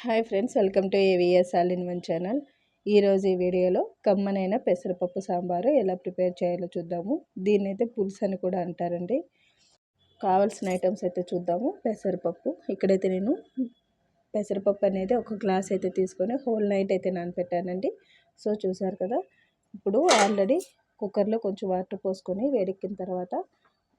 Hi friends welcome to AVS all in one channel. ఈరోజు ఈ వీడియోలో కమ్మనైన పెసరపప్పు సాంబారు ఎలా ప్రిపేర్ చేయాలో చూద్దాము. దీన్ని అయితే పులుసు అని కూడా అంటారండి. కావాల్సిన ఐటమ్స్ అయితే చూద్దాము. పెసరపప్పు. ఇక్కడైతే నేను పెసరపప్పు అనేది ఒక గ్లాస్ అయితే తీసుకొని హోల్ నైట్ అయితే నానపెట్టానండి. సో చూసారు కదా? ఇప్పుడు ఆల్రెడీ కుక్కర్లో కొంచెం వాటర్ పోసుకొని వేడెక్కిన తర్వాత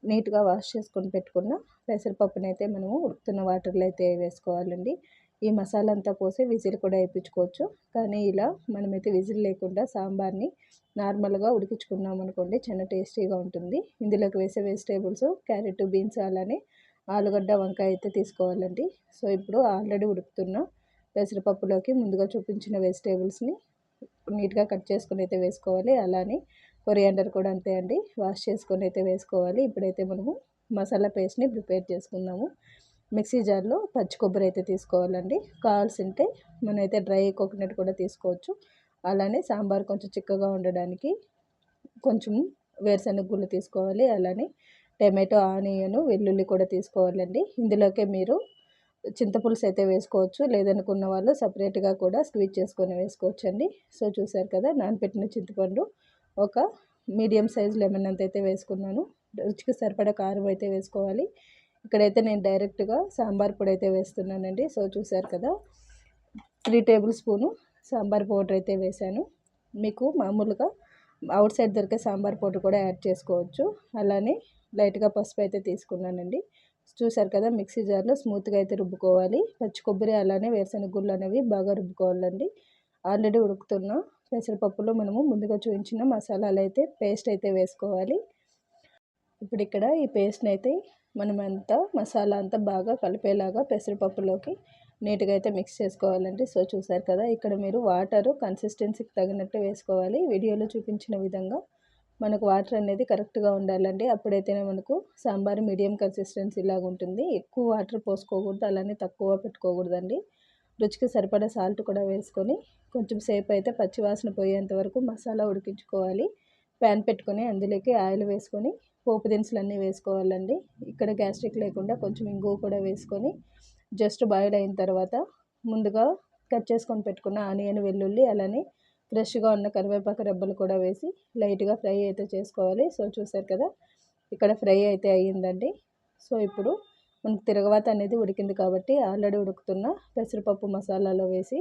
నీట్గా వాష్ చేసుకొని పెట్టుకున్న పెసరపప్పునైతే మనము ఉడుకుతున్న వాటర్లో అయితే వేసుకోవాలండి. ఈ మసాలా అంతా పోసి విజిల్ కూడా వేయించుకోవచ్చు. కానీ ఇలా మనమైతే విజిల్ లేకుండా సాంబార్ని నార్మల్గా ఉడికించుకున్నాం అనుకోండి చాలా టేస్టీగా ఉంటుంది. ఇందులోకి వేసే వెజిటేబుల్స్ క్యారెట్ బీన్స్ అలానే ఆలుగడ్డ వంకాయ అయితే తీసుకోవాలండి. సో ఇప్పుడు ఆల్రెడీ ఉడుకుతున్న పెసరపప్పులోకి ముందుగా చూపించిన వెజిటేబుల్స్ని నీట్గా కట్ చేసుకుని అయితే వేసుకోవాలి. అలానే కొరియాండర్ కూడా అంతే అండి వాష్ చేసుకొని అయితే వేసుకోవాలి. ఇప్పుడైతే మనము మసాలా పేస్ట్ని ప్రిపేర్ చేసుకుందాము. మిక్సీ జార్లో పచ్చి కొబ్బరి అయితే తీసుకోవాలండి. కావాల్సింటే మనమైతే డ్రై కోకోనట్ కూడా తీసుకోవచ్చు. అలానే సాంబార్ కొంచెం చిక్కగా ఉండడానికి కొంచెం వేరుశనగ గుళ్ళు తీసుకోవాలి. అలానే టమాటో ఆనియన్ వెల్లుల్లి కూడా తీసుకోవాలండి. ఇందులోకే మీరు చింతపులుసు అయితే వేసుకోవచ్చు. లేదనుకున్న వాళ్ళు సపరేట్గా కూడా స్క్వీజ్ చేసుకొని వేసుకోవచ్చు అండి సో చూసారు కదా నానపెట్టిన చింతపండు ఒక మీడియం సైజ్ లెమన్ అంత అయితే వేసుకున్నాను. రుచికి సరిపడా కారం అయితే వేసుకోవాలి. ఇక్కడైతే నేను డైరెక్ట్గా సాంబార్ పొడి అయితే వేస్తున్నానండి. సో చూసారు కదా three table spoon sambar powder అయితే వేసాను మీకు మామూలుగా అవుట్ సైడ్ దొరికే సాంబార్ పౌడర్ కూడా యాడ్ చేసుకోవచ్చు. అలానే లైట్గా పసుపు అయితే తీసుకున్నానండి. చూసారు కదా మిక్సీ జార్లో స్మూత్గా అయితే రుబ్బుకోవాలి. పచ్చి కొబ్బరి అలానే వేరుశనగ గుళ్ళు అనేవి బాగా రుబ్బుకోవాలండి. ఆల్రెడీ ఉడుకుతున్న పెసరపప్పులో మనము ముందుగా చూపించిన మసాలాలు అయితే పేస్ట్ అయితే వేసుకోవాలి. ఇప్పుడు ఇక్కడ ఈ పేస్ట్ని అయితే మనం మసాలా అంతా బాగా కలిపేలాగా పెసరపప్పులోకి నీట్గా అయితే మిక్స్ చేసుకోవాలండి. సో చూసారు కదా ఇక్కడ మీరు వాటర్ కన్సిస్టెన్సీకి తగినట్టు వేసుకోవాలి. వీడియోలో చూపించిన విధంగా మనకు వాటర్ అనేది కరెక్ట్గా ఉండాలండి. అప్పుడైతేనే మనకు సాంబార్ మీడియం కన్సిస్టెన్సీ ఇలాగా ఉంటుంది. ఎక్కువ వాటర్ పోసుకోకూడదు అలానే తక్కువ పెట్టుకోకూడదండి. రుచికి సరిపడా సాల్ట్ కూడా వేసుకొని కొంచెం సేపు అయితే పచ్చివాసన పోయేంత వరకు మసాలా ఉడికించుకోవాలి. ప్యాన్ పెట్టుకొని అందులోకి ఆయిల్ వేసుకొని పోపు దినుసులు అన్నీ వేసుకోవాలండి. ఇక్కడ గ్యాస్ట్రిక్ లేకుండా కొంచెం ఇంగువ కూడా వేసుకొని జస్ట్ బాయిల్ అయిన తర్వాత ముందుగా కట్ చేసుకొని పెట్టుకున్న ఆనియన్ వెల్లుల్లి అలానే ఫ్రెష్గా ఉన్న కరివేపాకు రెబ్బలు కూడా వేసి లైట్గా ఫ్రై అయితే చేసుకోవాలి. సో చూసారు కదా ఇక్కడ ఫ్రై అయితే అయ్యిందండి. సో ఇప్పుడు మనకు తిరగవాత అనేది ఉడికింది కాబట్టి ఆల్రెడీ ఉడుకుతున్న పెసరపప్పు మసాలాలో వేసి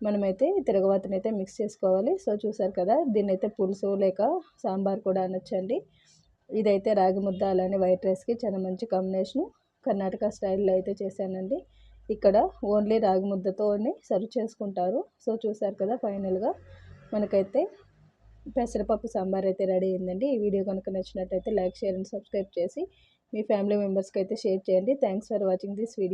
మనమైతే తిరగవాతనైతే మిక్స్ చేసుకోవాలి. సో చూసారు కదా దీన్నైతే పులుసు లేక సాంబార్ కూడా అనొచ్చండి. ఇదైతే రాగి ముద్ద అలానే వైట్ రైస్కి చాలా మంచి కాంబినేషను కర్ణాటక స్టైల్లో అయితే చేశానండి. ఇక్కడ ఓన్లీ రాగి ముద్దతోనే సర్వ్ చేసుకుంటారు. సో చూసారు కదా ఫైనల్గా మనకైతే పెసరపప్పు సాంబార్ అయితే రెడీ అయిందండి. ఈ వీడియో కనుక నచ్చినట్టయితే లైక్ షేర్ అండ్ సబ్స్క్రైబ్ చేసి మీ ఫ్యామిలీ మెంబర్స్కి అయితే షేర్ చేయండి. Thanks for watching this video.